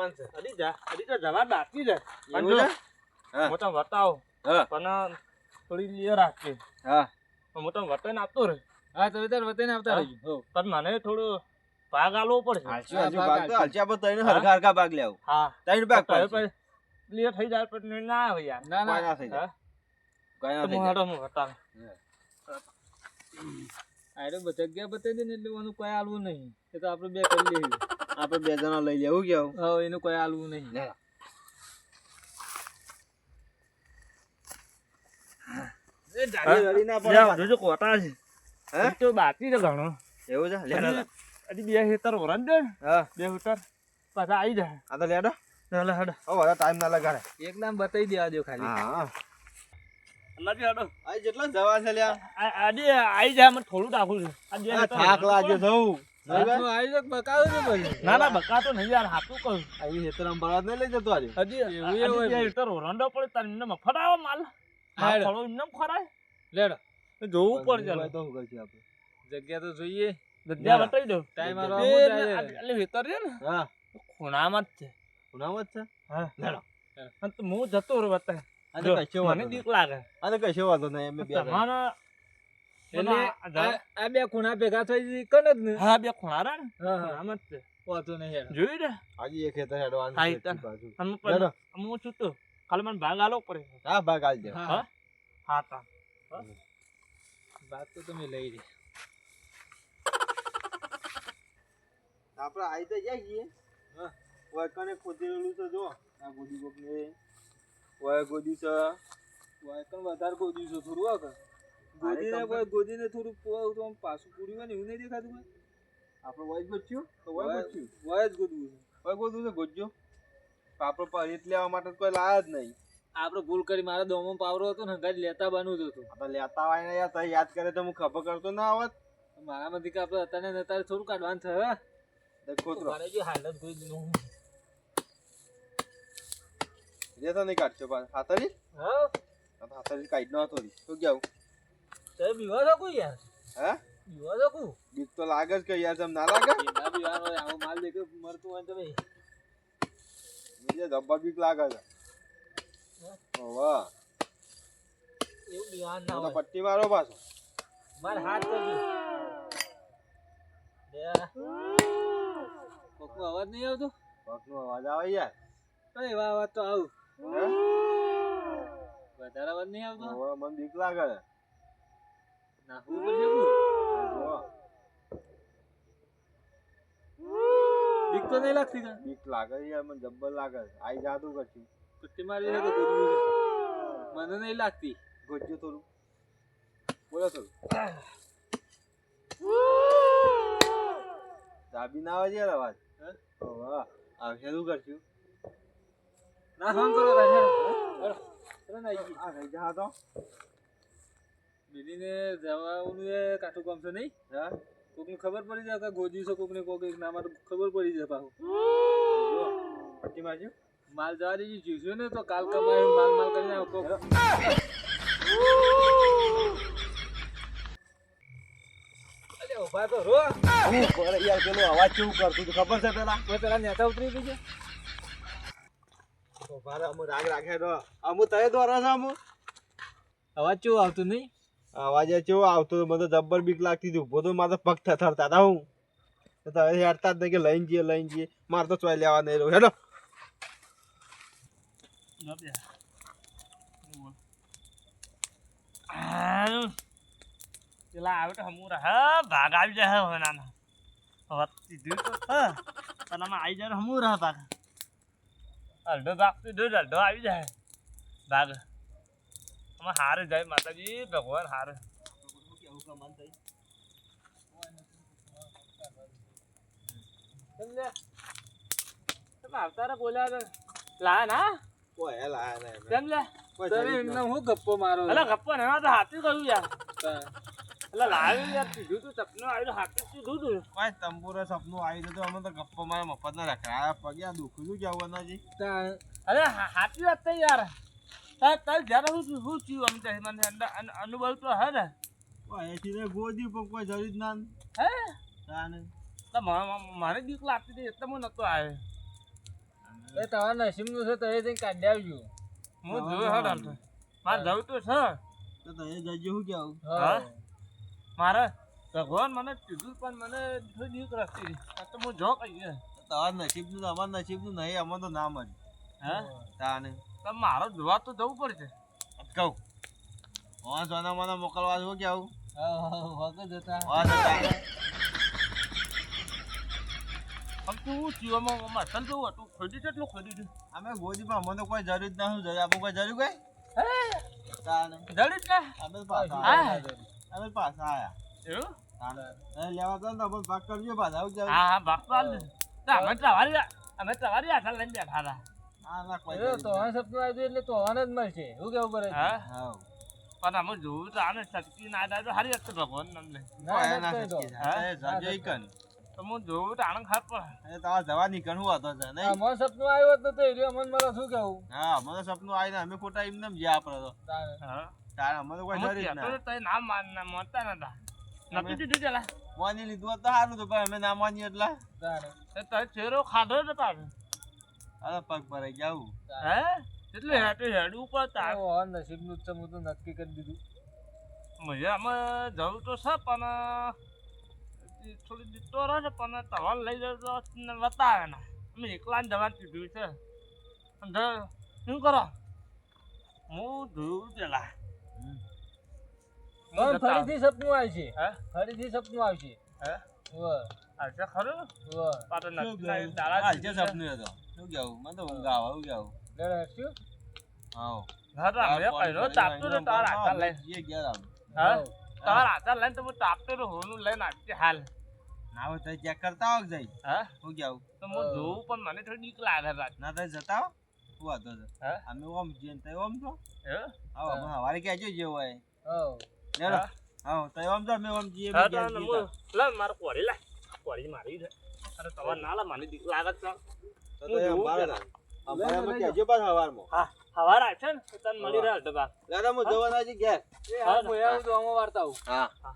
જવાનું છે અડી જા અડી તો જવા બાકી છે પણ? હા. તને બતાવું. પણ થોડી લિયર રાખજે. હા. હું તને વતન આપતો રહે હા તમે તાર વતન આવતા હા. રહેજો પણ મને થોડું ભાગ આલવો પડશે. હાલચી હા, હાલચી ભાગ તો હાલચી. હાલચી આપણે ત્રણે હરખા હરખા ભાગ લેવું. હા. ત્રણ ભાગ પડે clear થઈ જાય પણ ના આવે યાર. ના ના. ના થઈ જાય. કાઈ ના તો થઈ હું જાય. હું બતાવું આરે જગ્યા બતાવી દે ને એટલે કોઈ આલવું નહીં. એ તો આપણે બે કરી લઈએ. આપણે બે જણા લઈ લેવું કેવું હા એનું કોઈ આલવું નહીં. લે. ના? હજી તો ઘણો. એવું છે? લે લે, લે. હજી બે હેતર દે. બે હેતર. પાછા આવી જાય. આ તો લેડો. હેડો. હેડો હવે ટાઈમ ના લગાડે. એકદમ બતાવી દેવા દો ખાલી. હા હા. અલ્લાજી હેડો. આ જેટલો જવા છે લ્યા. આ- આજે આવી જાય મને થોડું રાખું છું. આ બે થાક વરણ લાગે તો જવું હાથનું આયોજક બકાવે છે પછી ના ના બકા તો નહીં યાર હાથું કહું. અહીં હેતર અંબાળા નહીં લઈ જતો આજે? હજી એવું હજી હોય બે. ભાઈ. હેતર વરંડો પડે તારે એમને મફત માલ. હા, એમને ખરાય લેડો. જોવું પડશે તો શું કરશું આપણે? જગ્યા તો જોઈએ. જગ્યા બતાવી દો. ટાઈમ એટલે હેતર છે ને. હા. ખૂણામાં જ છે. ગુનામાં જ છે? હા. લેડો. હું. જતો રહું બતા આ કશો મને વાંધો લાગે. આ કશો વાંધો નહીં. અમે બે તમારા એટલે આ બે ખૂણા ભેગા થઈ કન જ ને. હા બે ખૂણા હા હા. જ છે. નહીં હેડો. જોયું ને આજે એક હેતર હેડવાનું છે બાજુ. અને લેડો. હું છું તો. ખાલી મને ભાગ આલો પડે. હા ભાગ આલજે હા. હા? હા તા વાત તો તમે લઈ લે. આપણે આવી તો જાય છીએ. હા. વળકણે ખોદેલું છે જો. આ ગોદી કોક ને. વય ગોદી છે. વાયકણ વધારે ગોદી છે થોડું આ કર. અરે ગોદીને કોઈ ગોદીને થોડું પોવા તો આમ પાછું પૂરી હોય ને એવું નહીં દેખાતું ભાઈ આપણે વય ગોચ્યું તો વય ગોચ્યું જ ગોદવું છે. વય ગોદવું છે? ગોજ્યો આપણે પરીત લેવા માટે તો કોઈ લાયા જ નહીં. આપણે ભૂલ કરી મારા દોમો પાવરો હતો ને ગાડી લેતા બનવું જ હતું. આપણે લેતા હોય ને યાર તઈ યાદ કરે તો હું ખબર કરતો ના આવત મારામાંથી કે આપણે અત્યારે ને અત્યારે થોડું કાઢવાનું છે હા. દેખો તો મારે જે હાલત કોઈ દીધું રેતો નહીં કાઢશો પાછ. હાથરી હા. તો હાથરી કાઢ નો હતો તો કેવું તે બીવા છો કોઈ યાર. હે? બીવા છો બીક તો લાગે જ કે યાર તમને ના લાગે? હોય આવો માલ દેખે મરતું હોય ને તો ભાઈ. બીજે જબ્બર બીક લાગે છે. ઓવા એવું બીવાન ના હોય. પટ્ટી મારો પાછો. મારે હાથ કરજો દે કોકનો અવાજ નહીં આવતો? કોકનો અવાજ આવે યાર. કઈ એવા અવાજ તો આવું. વધારે અવાજ નહીં આવતો? મને બીક લાગે છે. નાખવું પડશે બીક તો નહીં લાગતી કાં બીક લાગે છે મને જબ્બર લાગે છે આઈ જાદુ કરતી કુટ્ટી મારી છે તો મને નહીં લાગતી ગોજ્યો થોડું બોલો થોડું ચાબી ના આવે છે યાર અવાજ હે? આ હેલું કરશું ના ફોન કરો ચલો ના ગઈ આ જા તો બીજીને જવાનું એ કાઠું કામ છે નહીં? હા. કોકને ખબર પડી જાય કે ગોજ્યું છે કોકને કોક એક મારે ખબર પડી જાય પાછું. પટ્ટી મારજો. માલ જવા દેજો જીવશું ને તો કાલ કમાય માલ માલ કરીને આવો કોક. ઊભા તો રો યાર પેલો અવાજ કેવું કરતું ખબર છે પેલા? કોઈ પેલા નેતા ઉતરી ગઈ છે. ઊભા રાગ રાખે તો. અમુ તય દોરા છે અમુ અવાજ કેવું આવતું નહીં? અવાજ કેવો આવતો? મને જબ્બર બીક લાગતી હતી. ઊભો તો મારે પગ થરથરતા હતા હું. તમે હેડતા જ નહીં કે લઈને જઈએ લઈને જઈએ. મારે તો ચોઈ લેવા નહીં રહ્યું. હેલો પેલા આવે તો હમું રહે. ભાગ આવી જાય હવે નાના. હવે હા. આવી જાય હમું રહે ભાગ. અડધો ભાગ સીધો અડધો આવી જાય. ભાગ. આમાં હારે જાય માતાજી ભગવાન હારે આવતા બોલ્યા હતા. લા ના કોઈ લાયા કેમ લે તમે એમને હું ગપ્પો મારો એટલે ગપ્પા ના તો હાથી કહ્યું યાર. એટલે લાવ્યું યાર સીધું તું સપનું આવ્યું હાથી સીધું તું કોઈ તંબુરે સપનું આવી તો અમે તો ગપ્પો મારે મફત ના રખાયા પગ્યા દુખું શું કેવું એનાજી તા- અરે હા- વાત થઈ યાર તાર જરા હું શું થયું આમ તે મને અનુભવ તો હે ને. એથી રે ગોદી પર કોઈ જરૂર ના હે? તાને. તો મારે દીક લાગતી હતી એટલે હું નતો આવે એ તમારા નસીબનું છે તો એ જઈને કાઢી આવજો. હું જોયું હેડ હાલ મારે જવું તો છે. તો એ જજો શું કેવું હા? મારે ભગવાન મને કીધું પણ મને થોડી બીક રાખતી. તો હું જો કહીએ. તમારા નસીબનું તો અમારા નસીબનું નહીં અમને તો ના મળે હે? તાને. તો મારે જોવા તો જવું પડશે. કહું. હા સોના મને મોકલવા કેવું હા જતા. હા તો તું જીવામાં મસાલ જોવું હતું ખોદી છે અમે ગોદીમાં મને કોઈ જરૂર જ ના શું જરૂર? આપણે કોઈ જરૂર કઈ? તાને. જ ને? અમે પાછા અમે પાછા આયા એવું? લેવા તો ને ભાગ કરજો પાછા આવું હા હા દે. તો અમે તમારી અમે તમારી આશા લઈને બેઠા હતા. એ તો હવે સપનું આવ્યું એટલે તો જ મળશે. શું કેવું પડે? હા? હા પણ અમે જોવું તો આને શક્તિ ના થાય તો ભગવાન અમને ના કોઈ જાય. હા? કન. તો હું તો આનંદ ખાત પડે એ તમારે જવા નીકળવું હતો છે નહીં? આમાં સપનું આવ્યું હોત તો એ રહ્યો. મને મારે શું કેવું? હા મને સપનું આવીને અમે ખોટા એમને જ્યાં આપણે તો. તારે. હા. તારે અમને તો કોઈ અમે જરૂર જ ના. તો ના માન ના માનતા નતા. નક્કી દીધું ચલા માની લીધું હોત તો સારું હતું પણ અમે ના માની એટલે. તારે. ચેરો ખાધો જ પાછો અરે પગ પર જાવું હે? એટલે હેઠે હેડું ઉપર તાર. ઓ જ છે હું તો નક્કી કરી દીધું. મજામાં જરૂર જવું તો છે પણ થોડી દીતો રહે છે પણ તવા લઈ જતો ને બતાવે ને. અમે એકલા જવાનું કીધું છે. શું કરો? હું જોયું પેલા. ફરીથી સપનું આવશે. હે? ફરીથી સપનું આવશે. હે? હશે ખરું? ઉવ્વ. પાછો શું નક્કી ના કેવું? દાડા હાલ છે સપનું એ તો શું કેવું મને તો ઊંઘ આવે શું કેવું? હા. હા તો અમે કહીનો તાપતો તો તારા હાથા લઈને એ ગયા આમ. હા. તારા હાથા લઈને તો હું તાપતો તો હોનું લઈને આપતી હાલ. ના હોય તો ચેક કરતા આવો જઈ હા? શું કેવું તો હું જોઉં પણ મને થોડી બીક લાગે રાત. ના તો જતા આવો. શું વાંધો છે? હે? અમે ઓમ ને તઈ ઓમ છો હે આવો અમે સવારે કહેજો જે હોય. હોવ. લેડો હા? હા ઓમ અમે અમે હા ઘેર તો છીએ હું લે મારે કોરી લે કોરી મારી છે. અરે તમારે ના લા મને બીક લાગે છે. તો હું તઈ ના. અમારે માં અમારે કહેજો પાછા સવારમાં. હા હવાર આવશે ને તન મળી રહે અડધો લેડો હું જવાના જી ઘેર. હા, હું આવું તો આમાં વાર્તા આવું. હા. હા.